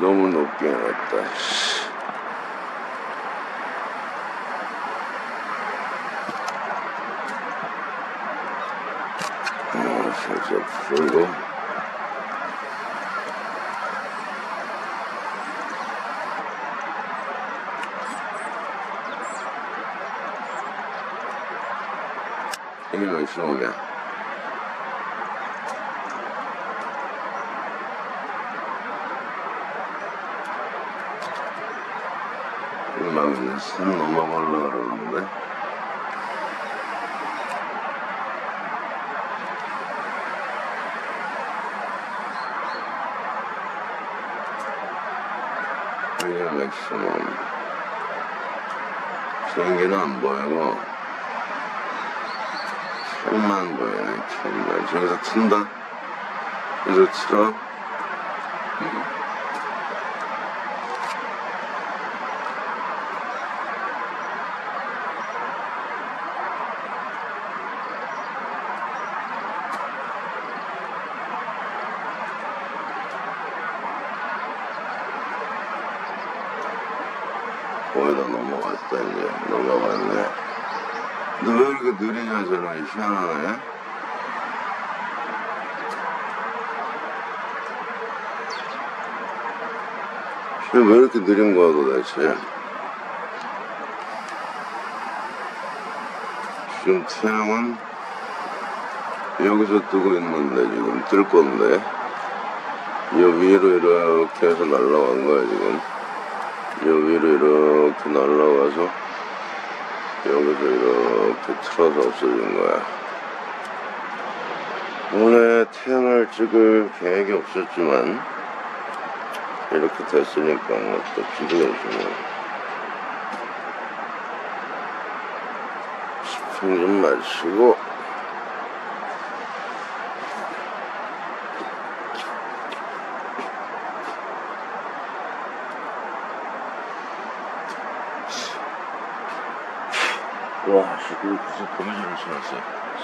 너무 높게 해놨다. 씨. 어, 살짝 풀고. 이거 있으면 그냥. 막산 넘어가려고 그러는데 여기가 맥시멈 비행기는 안 보이고 천만 보이네 천만 저기서 튼다 여기서 틀어 거의 다 넘어갔다 이제 넘어갔네 너 왜 저런 희한하네. 쟤왜 이렇게 느린 거야 도대체? 지금 태양은 여기서 뜨고 있는데 지금 뜰 건데 이 위로 이렇게 해서 날라간 거야 지금. 요 위로 이렇게 날라와서 여기서 이렇게 틀어서 없어진 거야. 원래 태양을 찍을 계획이 없었지만 이렇게 됐으니까 또 찍어야지 뭐. 스푼 좀 마시고 와, 씨, 그 무슨 거미줄을 신었어.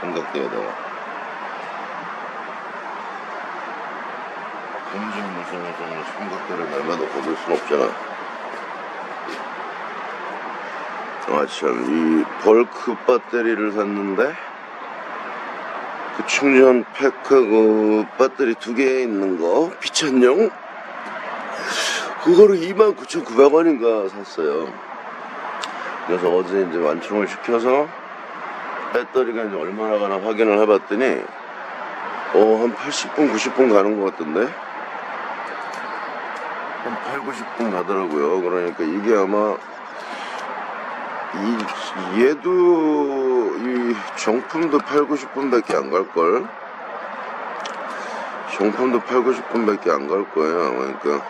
삼각대에다가. 거미줄 무서워서 삼각대를 날마다 걷을 순 없잖아. 아, 참, 이 벌크 배터리를 샀는데, 그 충전 팩하고 배터리 두 개 있는 거, 비찬용? 그거를 29,900원인가 샀어요. 그래서 어제 이제 완충을 시켜서 배터리가 이제 얼마나 가나 확인을 해봤더니 어, 한 80분, 90분 가는 것 같던데? 한 8, 90분 가더라고요. 그러니까 이게 아마 이, 얘도 이 정품도 8, 90분 밖에 안 갈걸? 정품도 8, 90분 밖에 안 갈 거예요. 그러니까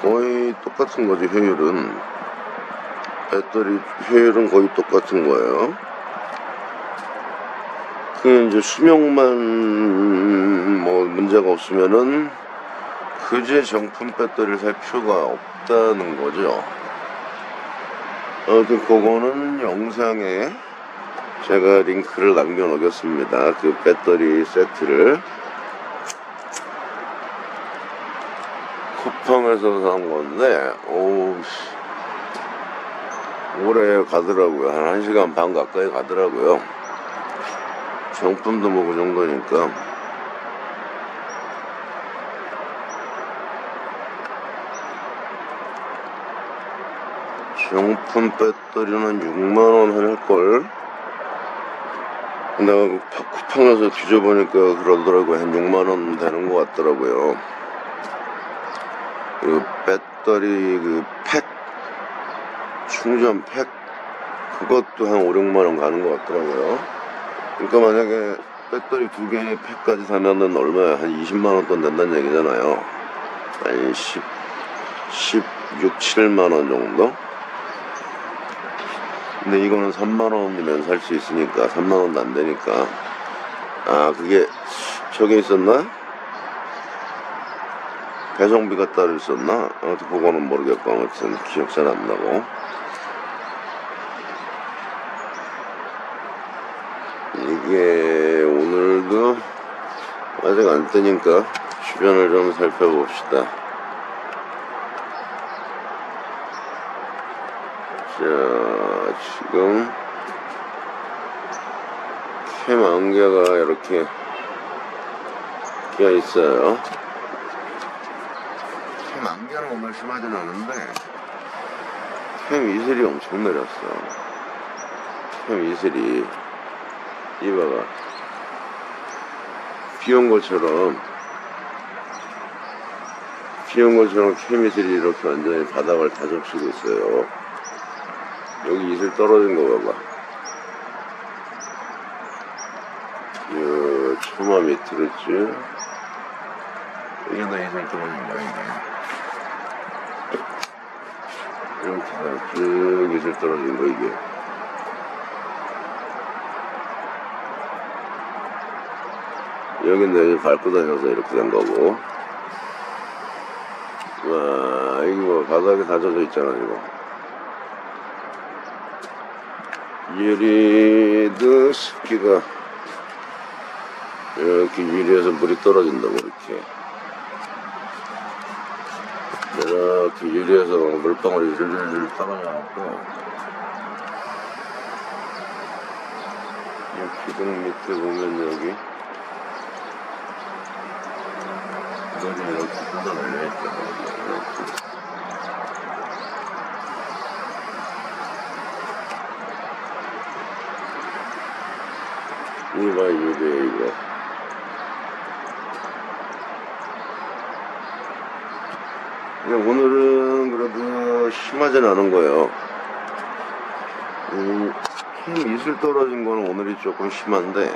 거의 똑같은 거지, 효율은. 배터리 효율은 거의 똑같은 거예요. 그 이제 수명만 뭐 문제가 없으면은 그제 정품 배터리를 살 필요가 없다는 거죠. 아무튼 그거는 영상에 제가 링크를 남겨놓겠습니다. 그 배터리 세트를 쿠팡에서 산 건데, 오우, 씨. 오래 가더라고요. 한 1시간 반 가까이 가더라고요. 정품도 뭐 그 정도니까. 정품 배터리는 6만원 할걸? 내가 그 파- 쿠팡에서 뒤져보니까 그러더라고요. 한 6만원 되는 것 같더라고요. 그리고 배터리 그 팩, 충전 팩 그것도 한 5, 6만 원 가는 것 같더라고요. 그러니까 만약에 배터리 두 개의 팩까지 사면은 얼마야? 한 20만 원 돈 된다는 얘기잖아요. 한 10, 16, 7만 원 정도? 근데 이거는 3만 원이면 살 수 있으니까 3만 원도 안 되니까 아 그게 저게 있었나? 배송비가 따로 있었나? 아무튼 그거는 모르겠고 아무튼 기억 잘 안 나고 예, 오늘도 아직 안 뜨니까 주변을 좀 살펴봅시다. 자, 지금 캠 안개가 이렇게 끼어 있어요. 캠 안개라고 말씀하진 않은데 캠 이슬이 엄청 내렸어. 캠 이슬이 이봐봐. 비온 것처럼 비온 것처럼 캠 이슬이 이렇게 완전히 바닥을 다 적시고 있어요. 여기 이슬 떨어진 거 봐봐. 요 처마 밑으로 쭉. 이게 다 이슬 떨어진 거야, 이게. 이렇게 다쭉 이슬 떨어진 거, 이게. 여긴 내가 밟고 다녀서 이렇게 된 거고. 와, 이거 뭐 바닥에 다 젖어 있잖아, 이거. 유리도 습기가 이렇게 유리에서 물이 떨어진다고 이렇게 이렇게 유리에서 물방울이 줄줄줄 떨어져갖고 이 기둥 밑에 보면 여기 이거는 이렇게 뜯어내려 있잖아 이렇게 이거 유리에 이거 근데 오늘은 그래도 심하진 않은 거예요. 음, 캠 이슬 떨어진 거는 오늘이 조금 심한데,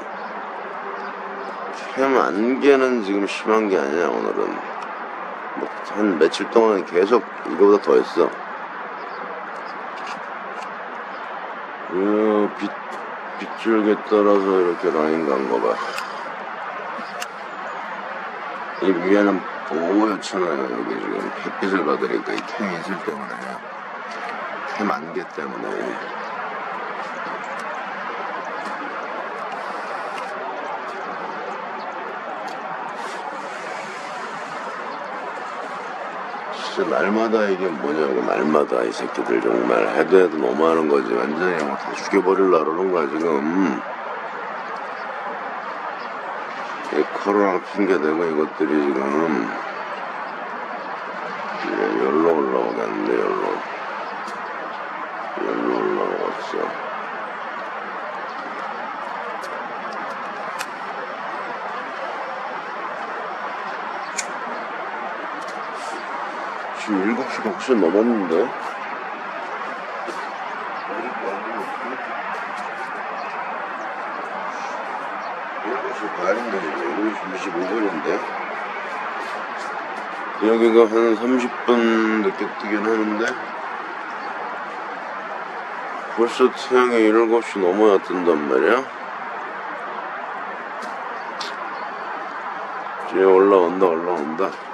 캠 안개는 지금 심한 게 아니야, 오늘은. 뭐, 한 며칠 동안 계속 이거보다 더 했어. 이 빛, 빗줄기 따라서 이렇게 라인 간 거 봐. 이 위에는 보였잖아요. 여기 지금 햇빛을 받으니까 이 캠 이슬 때문에. 캠 안개 때문에. 진짜 날마다 이게 뭐냐고 날마다 이 새끼들 정말 해도 해도 너무하는 거지. 완전히 뭐다 죽여버릴라 그러는 거야 지금. 이 코로나 핑계대고 이것들이 지금 이제 열로 올라오겠는데 열로 열로 올라오겠어 지금 7시가 훨씬 넘었는데? 반인데 지금 7시 25분인데? 여기가 한 30분 늦게 뜨긴 하는데? 벌써 태양이 7시 넘어야 뜬단 말이야? 이제 올라온다 올라온다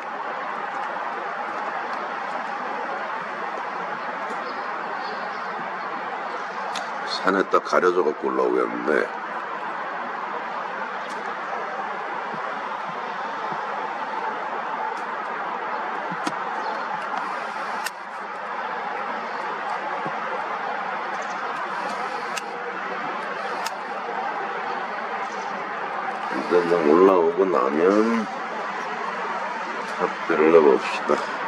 산에 딱 가려져 갖고 올라오겠는데. 일단 좀 올라오고 나면 탑들을 넣어봅시다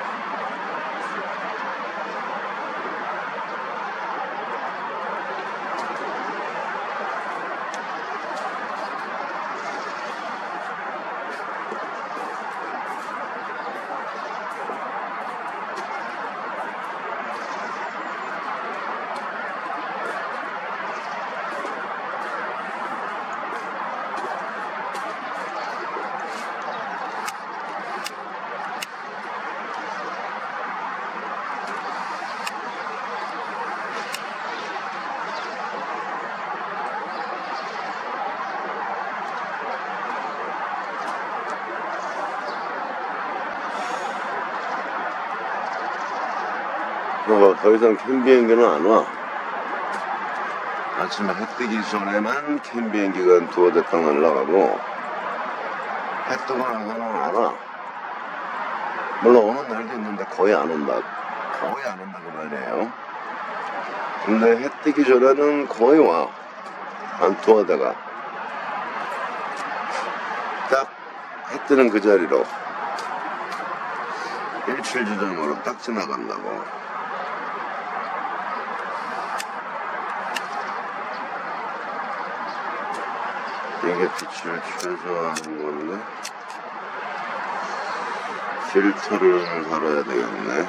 어, 더 이상 캠 비행기는 안 와. 아침에 해 뜨기 전에만 캠 비행기가 두어 대딱 날라가고, 해 뜨고 나서는 안 와. 물론 오는 날도 있는데 거의 안 온다. 거의 안 온다고 말이에요. 근데 해 뜨기 전에는 거의 와. 안 통하다가. 딱 해 뜨는 그 자리로. 일출 지점으로 딱 지나간다고. 이게 빛을 최소화하는 건데. 필터를 달아야 되겠네.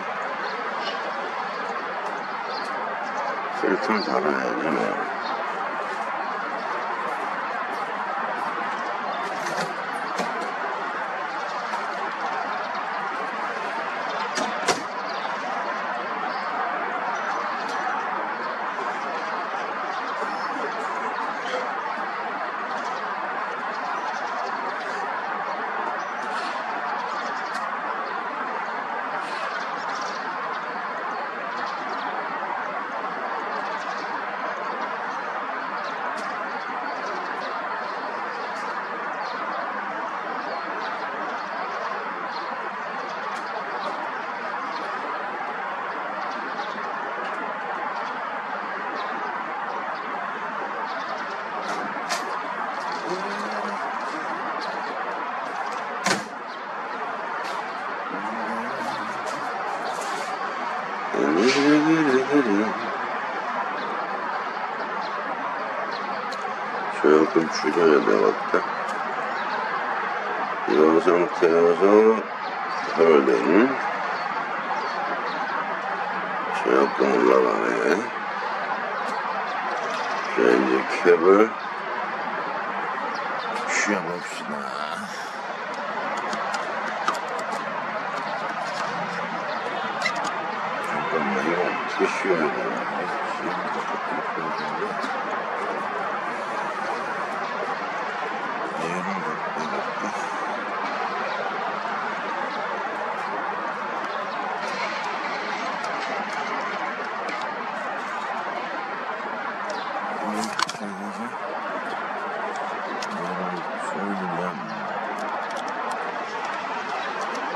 필터를 달아야지 뭐. 줄여야 되겠다. 이런 상태여서 헐된 조금 올라가네. 자, 이제 캡을 쉬어봅시다. 잠깐만, 이거 어떻게 쉬어야 되나? 얘를 갖고 갈까? 이렇게 해서 얘를 쏠리면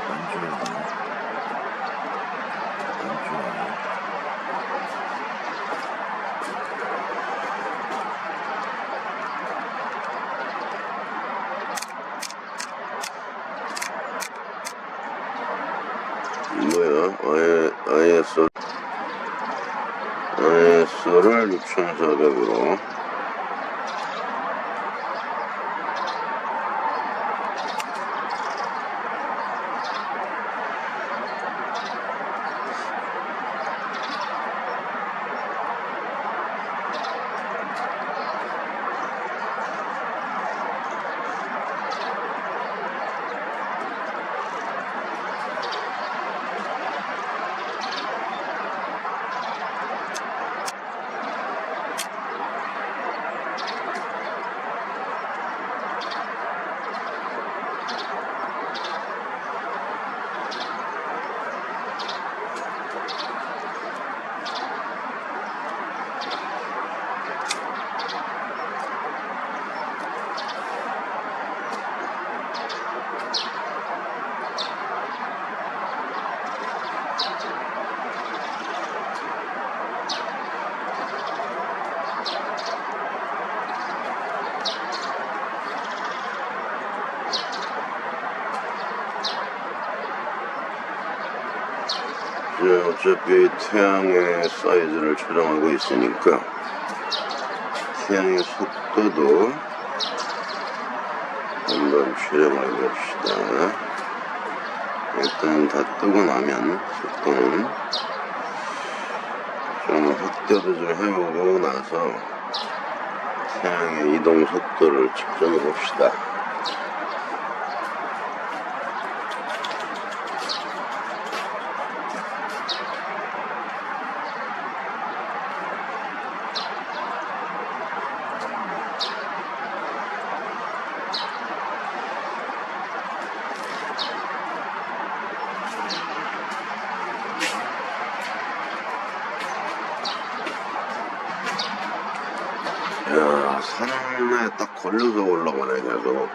안 좋아요. 안 좋아요. 뭐야? 아예, ISO, ISO를 6400으로. 이제 어차피 태양의 사이즈를 촬영하고 있으니까 태양의 속도도 한번 촬영해 봅시다. 일단 다 뜨고 나면 속도는 좀 확대도 좀 해보고 나서 태양의 이동 속도를 측정해 봅시다. 야, 산에 딱 걸려서 올라가네, 계속.